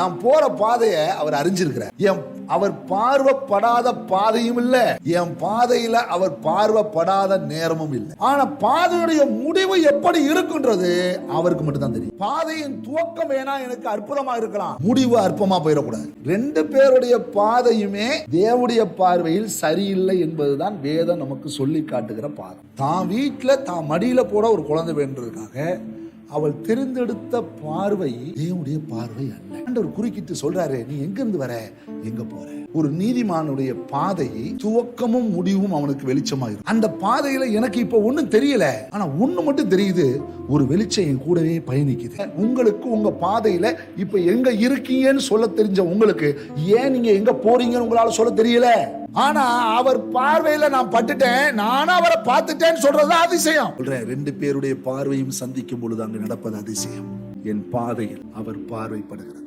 நான் போற பாதையை அவர் அறிஞ்சிருக்கிறார். என் அவர் பார்வைப்படாத பாதையும் இல்ல. என் பாதையில அவர் பார்வைப்படாத நேரமும் இல்லை. ஆனா பாதையுடைய முடிவு எப்படி இருக்குன்றது அவருக்கு மட்டும்தான் தெரியும். பாதையின் துவக்கம் வேணா எனக்கு அற்புதமா இருக்கலாம். முடிவு அற்பமா போயிடக்கூடாது. ரெண்டு பேருடைய பாதையுமே தேவனுடைய பார்வையில் சரியில்லை என்பதுதான் வேதம் நமக்கு சொல்லி காட்டுகிற பாதை. தான் வீட்டுல தான் மடியில போட ஒரு குழந்தை வேண்டதுக்காக அவள் தெரிந்தெடுத்த பார்வை தேவனுடைய பார்வை அல்ல. ஆண்டவர் குறுக்கிட்டு சொல்றாரு நீ எங்க இருந்து வர? எங்க போற? ஒரு நீதிமானுடைய பாதை துவக்கமும் முடிவும் அவனுக்கு வெளிச்சமாயிரும். அந்த பாதையில எனக்கு இப்ப ஒண்ணும் தெரியல. ஆனா ஒண்ணு மட்டும் தெரியுது ஒரு வெளிச்சம் என் கூடவே பயணிக்குது. உங்களுக்கு உங்க பாதையில இப்ப எங்க இருக்கீங்கன்னு சொல்ல தெரிஞ்ச உங்களுக்கு ஏன் நீங்க எங்க போறீங்கன்னு உங்களால சொல்ல தெரியல? ஆனா அவர் பார்வையில நான் பட்டுட்டேன் நானும் அவரை பார்த்துட்டேன்னு சொல்றது அதிசயம். சொல்றேன் ரெண்டு பேருடைய பார்வையும் சந்திக்கும் பொழுது அங்கு நடப்பது அதிசயம். என் பாதையில் அவர் பார்வைப்படுகிறார்.